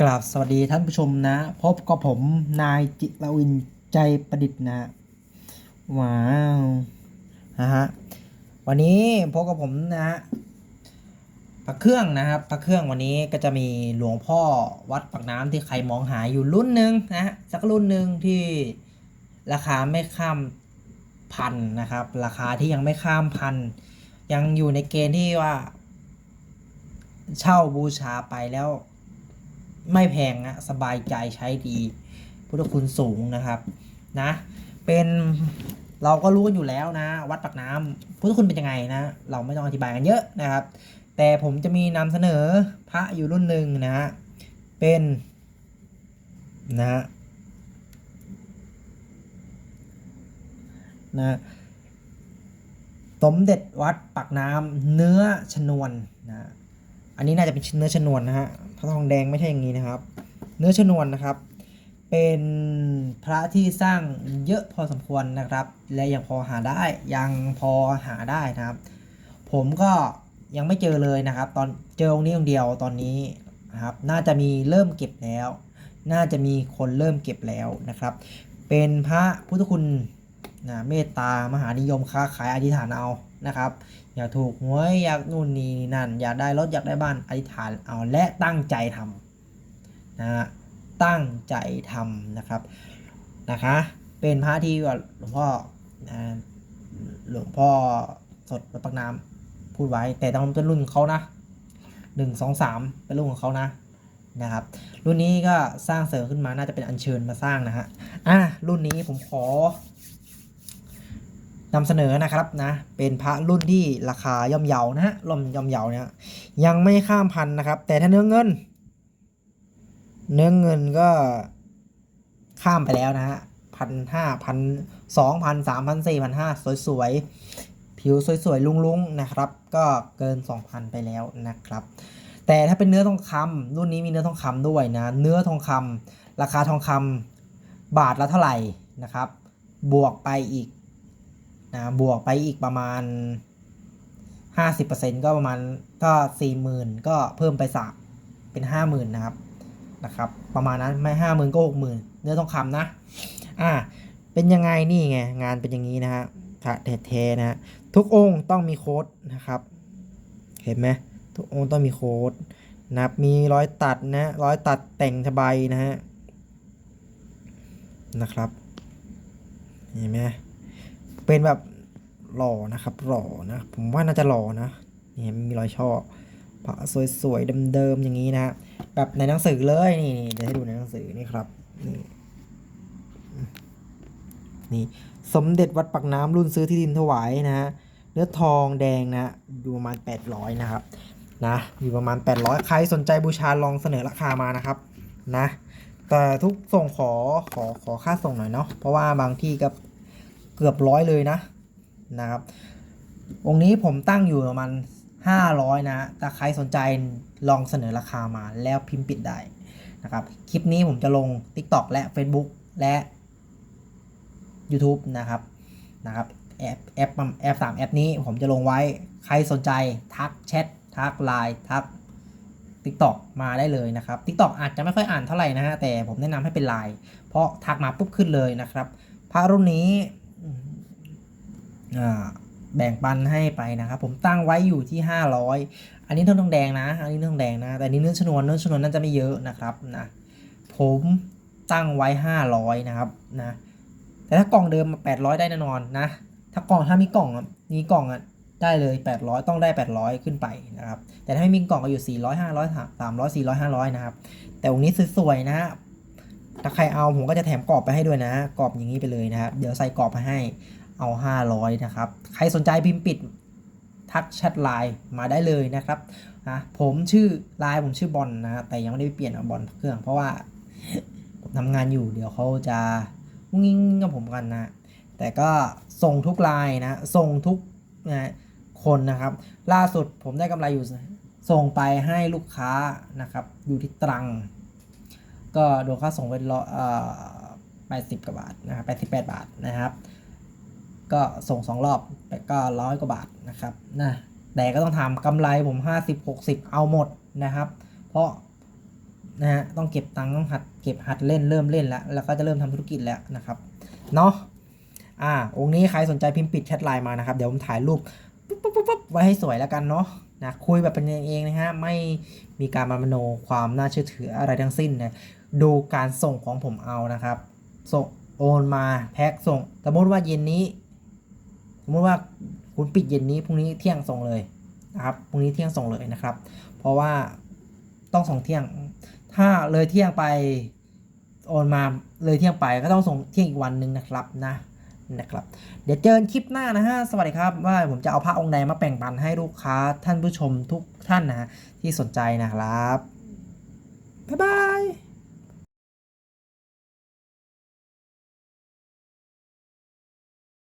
กราบสวัสดีท่านผู้ชมนะ พบกับผมนายจิรวินใจประดิษฐ์นะ ว้าวนะฮะวันนี้พบกับผมนะฮะพระเครื่องนะครับพระเครื่องวันนี้ก็จะมีหลวงพ่อวัดปากน้ำที่ใครมองหาอยู่รุ่นหนึ่งนะฮะสักรุ่นหนึ่งที่ราคาไม่ข้ามพันนะครับ ราคาที่ยังไม่ข้ามพัน ยังอยู่ในเกณฑ์ที่ว่า เช่าบูชาไปแล้ว ไม่แพงนะสบายใจใช้ดี พุทธคุณสูงนะครับนะเป็นเราก็รู้กันอยู่แล้วนะ วัดปากน้ำพุทธคุณเป็นยังไงนะ เราไม่ต้องอธิบายกันเยอะนะครับ แต่ผมจะมีนำเสนอพระอยู่รุ่นหนึ่งนะฮะเป็นนะฮะนะสมเด็จวัดปากน้ำเนื้อชนวนนะ อันนี้น่าจะเป็นเนื้อชนวนนะฮะพระทองแดงไม่ใช่อย่างนี้นะครับ เนื้อชนวนนะครับ เป็นพระที่สร้างเยอะพอสมควรนะครับ และยังพอหาได้ยังพอหาได้นะครับ ผมก็ยังไม่เจอเลยนะครับ ตอนเจอองค์นี้องค์เดียวตอนนี้นะครับ น่าจะมีเริ่มเก็บแล้ว น่าจะมีคนเริ่มเก็บแล้วนะครับ เป็นพระพุทธคุณนะเมตตามหานิยมค้าขายอธิษฐานเอา นะครับอยากถูกหวยอยากนู่นนี่นั่น อยากได้รถอยากได้บ้านอธิษฐานเอาและตั้งใจทำนะฮะตั้งใจทำนะครับนะคะ เป็นพระที่หลวงพ่อนะหลวงพ่อสดวัดปักน้ำพูดไว้แต่ต้องเป็นรุ่นเขานะหนึ่งสองสามเป็นรุ่นของเขานะนะครับ รุ่นนี้ก็สร้างเสริมขึ้นมาน่าจะเป็นอัญเชิญมาสร้างนะฮะอะรุ่นนี้ผมขอ นำเสนอนะครับนะเป็นพระรุ่นที่ราคาย่อมเยานะฮะร่มย่อมเยาเนี่ยยังไม่ข้ามพันนะครับ แต่ถ้าเนื้อเงิน เนื้อเงินก็ข้ามไปแล้วนะฮะพันห้าพันสองพันสามพันสี่พันห้าสวยๆ ผิวสวยๆ ลุงๆนะครับ ก็เกิน2,000ไปแล้วนะครับ แต่ถ้าเป็นเนื้อทองคำรุ่นนี้มีเนื้อทองคำด้วยนะ เนื้อทองคำราคาทองคำบาทละเท่าไหร่นะครับ บวกไปอีก นะบวกไปอีกประมาณ 50%ก็ประมาณก็40,000 ก็เพิ่มไปสามเป็น 50,000 นะครับนะครับ ประมาณนั้นไม่50,000ก็60,000เนื้อทองคำนะ อ่า เป็นยังไงนี่ไง งานเป็นอย่างนี้นะฮะพระแท้ๆนะฮะทุกองค์ต้องมีโค้ดนะครับ เห็นไหมทุกองค์ต้องมีโค้ดนะครับมีรอยตัดนะรอยตัดแต่งทบายนะฮะนะครับเห็นไหม เป็นแบบหล่อนะครับหล่อนะ ผมว่าน่าจะหล่อนะนี่มีรอยช่อพระสวยๆเดิมๆอย่างนี้นะฮะแบบในหนังสือเลยนี่นี่เดี๋ยวให้ดูในหนังสือนี่ครับนี่นี่สมเด็จวัดปักน้ำรุ่นซื้อที่ดินถวายนะฮะเนื้อทองแดงนะอยู่ประมาณ 800 นะครับนะอยู่ประมาณ 800 ใครสนใจบูชาลองเสนอราคามานะครับนะแต่ทุกส่งขอขอขอค่าส่งหน่อยเนาะเพราะว่าบางที่ก็ เกือบร้อยเลยนะนะครับองค์นี้ผมตั้งอยู่ประมาณ500 นะแต่ใครสนใจลองเสนอราคามาแล้วพิมพ์ปิดได้นะครับ คลิปนี้ผมจะลง TikTok และ Facebook และ YouTube นะครับ นะครับ แอป แอปแอปสามแอปนี้ผมจะลงไว้ ใครสนใจทักแชท ทักไลน์ ทัก TikTok มาได้เลยนะครับ TikTok อาจจะไม่ค่อยอ่านเท่าไหร่นะฮะ แต่ผมแนะนำให้เป็นไลน์ เพราะทักมาปุ๊บขึ้นเลยนะครับ พระรุ่นนี้ แบ่งปันให้ไปนะครับผมตั้งไว้อยู่ที่ 500 อันนี้เท่าทองแดงนะ อันนี้ทองแดงนะ แต่อันนี้เนื้อชนวนเนื้อชนวนน่าจะไม่เยอะนะครับนะผมตั้งไว้ 500 นะครับนะแต่ถ้ากล่องเดิมมา800 ได้แน่นอนนะ ถ้ากล่องถ้ามีกล่องมีกล่องอะได้เลย 800 ต้องได้ 800 ขึ้นไปนะครับ แต่ถ้าไม่มีกล่องก็อยู่ 400 500 300 400 500 นะครับ แต่องค์นี้สวยๆนะฮะถ้าใครเอาผมก็จะแถมกรอบไปให้ด้วยนะ กรอบอย่างนี้ไปเลยนะครับ เดี๋ยวใส่กรอบไปให้ เอา 500 นะครับ ใครสนใจพิมพ์ปิด ทักแชทไลน์มาได้เลยนะครับนะผมชื่อไลน์ผมชื่อบอลนะแต่ยังไม่ได้ไปเปลี่ยนบอลเครื่อง เพราะว่าผมทำงานอยู่เดี๋ยวเขาจะงิ้งกับผมกันนะแต่ก็ส่งทุกไลน์นะส่งทุกนะคนนะครับ ล่าสุดผมได้กำไรอยู่ส่งไปให้ลูกค้านะครับ อยู่ที่ตรัง ก็โดนค่าส่งเป็นร้อยแปดสิบกว่าบาทนะครับแปดสิบแปดบาทนะครับ ก็ส่งสองรอบแต่ก็ร้อยกว่าบาทนะครับนะแต่ก็ต้องทำกำไรผมห้าสิบหกสิบเอาหมดนะครับ เพราะนะฮะต้องเก็บตังค์ต้องหัดเก็บหัดเล่นเริ่มเล่นแล้ว แล้วก็จะเริ่มทำธุรกิจแล้วนะครับเนาะอ่าองค์นี้ใครสนใจพิมพ์ปิดแชทไลน์มานะครับ เดี๋ยวผมถ่ายรูปปุ๊บปุ๊บปุ๊บไว้ให้สวยแล้วกันเนาะนะคุยแบบเป็นกันเองนะฮะไม่มีการมามโนความน่าเชื่อถืออะไรทั้งสิ้นนะดูการส่งของผมเอานะครับส่งโอนมาแพ็คส่ง สมมติว่าเย็นนี้ สมมติว่าคุณปิดเย็นนี้พรุ่งนี้เที่ยงส่งเลยนะครับพรุ่งนี้เที่ยงส่งเลยนะครับ เพราะว่าต้องส่งเที่ยง ถ้าเลยเที่ยงไปโอนมาเลยเที่ยงไปก็ต้องส่งเที่ยงอีกวันหนึ่งนะครับนะนะครับ เดี๋ยวเจอกันคลิปหน้านะฮะสวัสดีครับ ว่าผมจะเอาพระองค์ใดมาแบ่งปันให้ลูกค้าท่านผู้ชมทุกท่านนะฮะที่สนใจนะครับบ๊ายบาย